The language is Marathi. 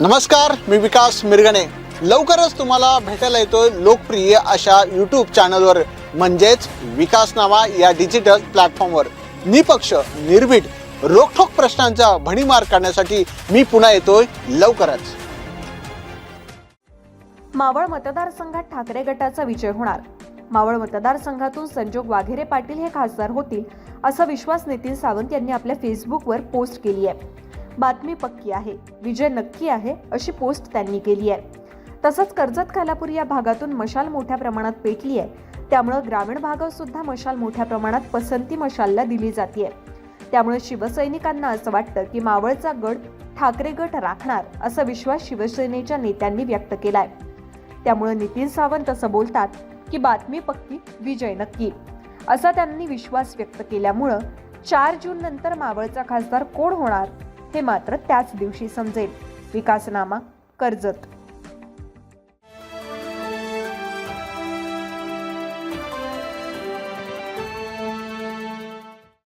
नमस्कार मी विकास मिरगणे. लवकरच तुम्हाला भेटायला येतोय लोकप्रिय अशा यूट्यूब चॅनलवर म्हणजेच विकास नावा या डिजिटल प्लॅटफॉर्मवर निपक्ष निर्भीड रोखोक प्रश्नांचा भणीमार करण्यासाठी मी पुन्हा येतोय लवकरच. मावळ मतदारसंघात ठाकरे गटाचा विजय होणार. मावळ मतदारसंघातून संजोग वाघेरे पाटील हे खासदार होतील असा विश्वास नितीन सावंत यांनी आपल्या फेसबुकवर पोस्ट केली आहे. बातमी पक्की आहे विजय नक्की आहे अशी पोस्ट त्यांनी केली आहे. तसंच कर्जत खालापूर या भागातून मशाल मोठ्या प्रमाणात पेटली आहे. त्यामुळं ग्रामीण भागात सुद्धा मशाल मोठ्या प्रमाणात पसंती मशालला दिली जाते त्यामुळे शिवसैनिकांना असं वाटतं की मावळचा गड ठाकरे गट राखणार असा विश्वास शिवसेनेच्या नेत्यांनी व्यक्त केलाय. त्यामुळे नितीन सावंत असं बोलतात की बातमी पक्की विजय नक्की. असा त्यांनी विश्वास व्यक्त केल्यामुळं चार जून नंतर मावळचा खासदार कोण होणार? हे मात्र त्याच दिवशी समजेल. विकासनामा कर्जत